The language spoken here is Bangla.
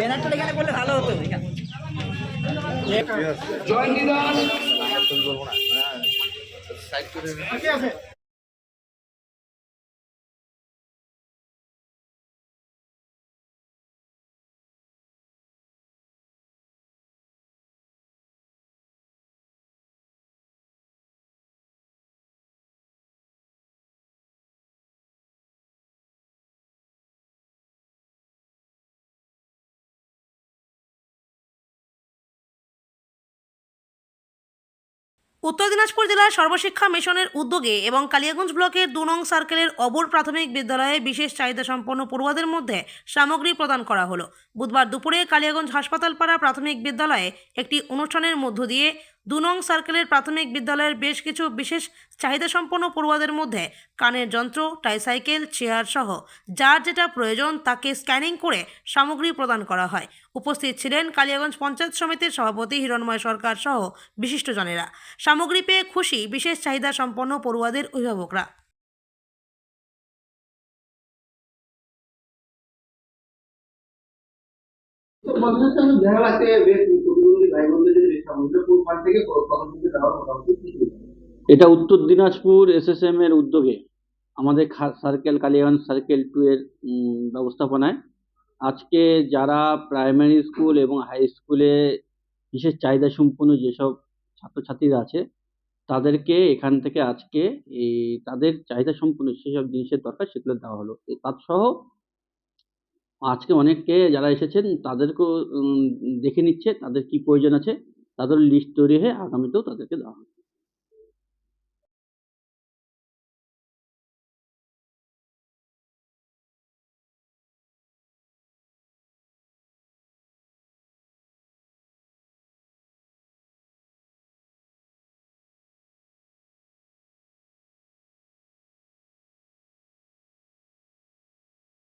ব্যানারটা এখানে করলে ভালো হতো। এখানে জয়ন্তী দাস উত্তর দিনাজপুর জেলার সর্বশিক্ষা মিশনের উদ্যোগে এবং কালিয়াগঞ্জ ব্লকের দু নং সার্কেলের অবর প্রাথমিক বিদ্যালয়ে বিশেষ চাহিদা সম্পন্ন পড়ুয়াদের মধ্যে সামগ্রী প্রদান করা হলো। বুধবার দুপুরে কালিয়াগঞ্জ হাসপাতাল পাড়া প্রাথমিক বিদ্যালয়ে একটি অনুষ্ঠানের মধ্য দিয়ে দু নং সার্কেলের প্রাথমিক বিদ্যালয়ের বেশ কিছু বিশেষ চাহিদা সম্পন্ন পড়ুয়াদের মধ্যে কানের যন্ত্র টাইসাইকেল চেয়ার সহ যার যেটা প্রয়োজন তাকে স্ক্যানিং করে সামগ্রী প্রদান করা হয়। উপস্থিত ছিলেন কালিয়াগঞ্জ পঞ্চায়েত সমিতির সভাপতি হিরণময় সরকার সহ বিশিষ্টজনেরা। সামগ্রী পেয়ে খুশি বিশেষ চাহিদা সম্পন্ন পড়ুয়াদের অভিভাবকরা। বন্ধুদের সঙ্গে বেশ প্রতিবন্ধী ভাই বোনদের এটা উত্তর দিনাজপুর এসএসএম এর উদ্যোগে, আমাদের সার্কেল কালিয়াগঞ্জ সার্কেল টু এর ব্যবস্থাপনায়। আজকে যারা প্রাইমারি স্কুল এবং হাই স্কুলে বিশেষ চাহিদা সম্পন্ন যেসব ছাত্রছাত্রীরা আছে, তাদেরকে এখান থেকে আজকে এই তাদের চাহিদা সম্পন্ন সেসব জিনিসের দরকার সেগুলো দেওয়া হলো। এ তার সহ আজকে অনেকে যারা এসেছেন, তাদেরকেও দেখে নিচ্ছে, তাদের কি প্রয়োজন আছে। তাদের লিস্ট তৈরি হয়ে আগামীতেও তাদেরকে দেওয়া হবে।